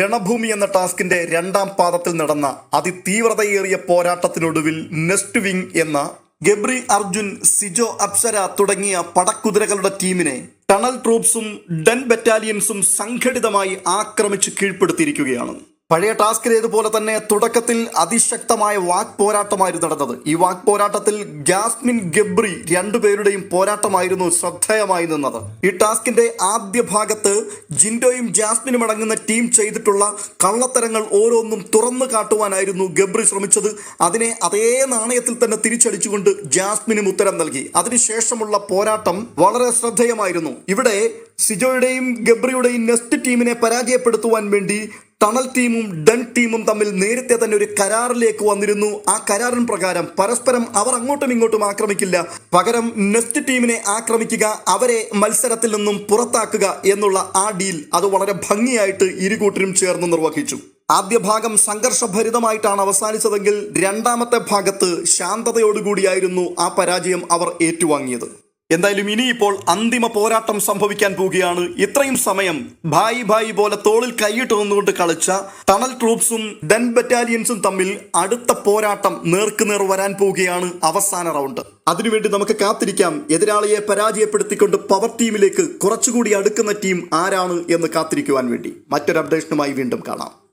രണഭൂമി എന്ന ടാസ്കിന്റെ രണ്ടാം പാദത്തിൽ നടന്ന അതിതീവ്രതയേറിയ പോരാട്ടത്തിനൊടുവിൽ നെസ്റ്റ് വിങ് എന്ന ഗബ്രി അർജുൻ സിജോ അപ്സര തുടങ്ങിയ പടക്കുതിരകളുടെ ടീമിനെ ടണൽ ട്രൂപ്സും ഡൻ ബറ്റാലിയൻസും സംഘടിതമായി ആക്രമിച്ച് കീഴ്പ്പെടുത്തിയിരിക്കുകയാണ്. പഴയ ടാസ്കിലേതുപോലെ തന്നെ തുടക്കത്തിൽ അതിശക്തമായ വാക് പോരാട്ടമായിരുന്നു നടന്നത്. ഈ വാക് പോരാട്ടത്തിൽ ജാസ്മിൻ ഗബ്രി രണ്ടുപേരുടെയും പോരാട്ടമായിരുന്നു ശ്രദ്ധേയമായി നിന്നത്. ഈ ടാസ്കിന്റെ ആദ്യ ഭാഗത്ത് ജിൻഡോയും ജാസ്മിനും അടങ്ങുന്ന ടീം ചെയ്തിട്ടുള്ള കള്ളത്തരങ്ങൾ ഓരോന്നും തുറന്നു കാട്ടുവാനായിരുന്നു ഗബ്രി ശ്രമിച്ചത്. അതിനെ അതേ നാണയത്തിൽ തന്നെ തിരിച്ചടിച്ചുകൊണ്ട് ജാസ്മിനും ഉത്തരം നൽകി. അതിനുശേഷമുള്ള പോരാട്ടം വളരെ ശ്രദ്ധേയമായിരുന്നു. ഇവിടെ സിജോയുടെയും ഗബ്രിയുടെയും നെസ്റ്റ് ടീമിനെ പരാജയപ്പെടുത്തുവാൻ വേണ്ടി ടണൽ ടീമും ഡൺ ടീമും തമ്മിൽ നേരത്തെ തന്നെ ഒരു കരാറിലേക്ക് വന്നിരുന്നു. ആ കരാറിൻ പ്രകാരം പരസ്പരം അവർ അങ്ങോട്ടും ഇങ്ങോട്ടും ആക്രമിക്കില്ല. പകരം നെസ്റ്റ് ടീമിനെ ആക്രമിക്കുക അവരെ മത്സരത്തിൽ നിന്നും പുറത്താക്കുക എന്നുള്ള ആ ഡീൽ അത് വളരെ ഭംഗിയായിട്ട് ഇരുകൂട്ടരും ചേർന്ന് നിർവഹിച്ചു. ആദ്യ ഭാഗം സംഘർഷഭരിതമായിട്ടാണ് അവസാനിച്ചതെങ്കിൽ രണ്ടാമത്തെ ഭാഗത്ത് ശാന്തതയോടുകൂടിയായിരുന്നു ആ പരാജയം അവർ ഏറ്റുവാങ്ങിയത്. എന്തായാലും ഇനിയിപ്പോൾ അന്തിമ പോരാട്ടം സംഭവിക്കാൻ പോവുകയാണ്. ഇത്രയും സമയം ഭായി ഭായി പോലെ തോളിൽ കൈയിട്ട് നിന്നുകൊണ്ട് കളിച്ച ടണൽ ട്രൂപ്സും ഡൻ ബറ്റാലിയൻസും തമ്മിൽ അടുത്ത പോരാട്ടം നേർക്കുനേർ വരാൻ പോവുകയാണ് അവസാന റൗണ്ട്. അതിനുവേണ്ടി നമുക്ക് കാത്തിരിക്കാം. എതിരാളിയെ പരാജയപ്പെടുത്തിക്കൊണ്ട് പവർ ടീമിലേക്ക് കുറച്ചുകൂടി അടുക്കുന്ന ടീം ആരാണ് എന്ന് കാത്തിരിക്കുവാൻ വേണ്ടി. മറ്റൊരു അപ്ഡേഷനുമായി വീണ്ടും കാണാം.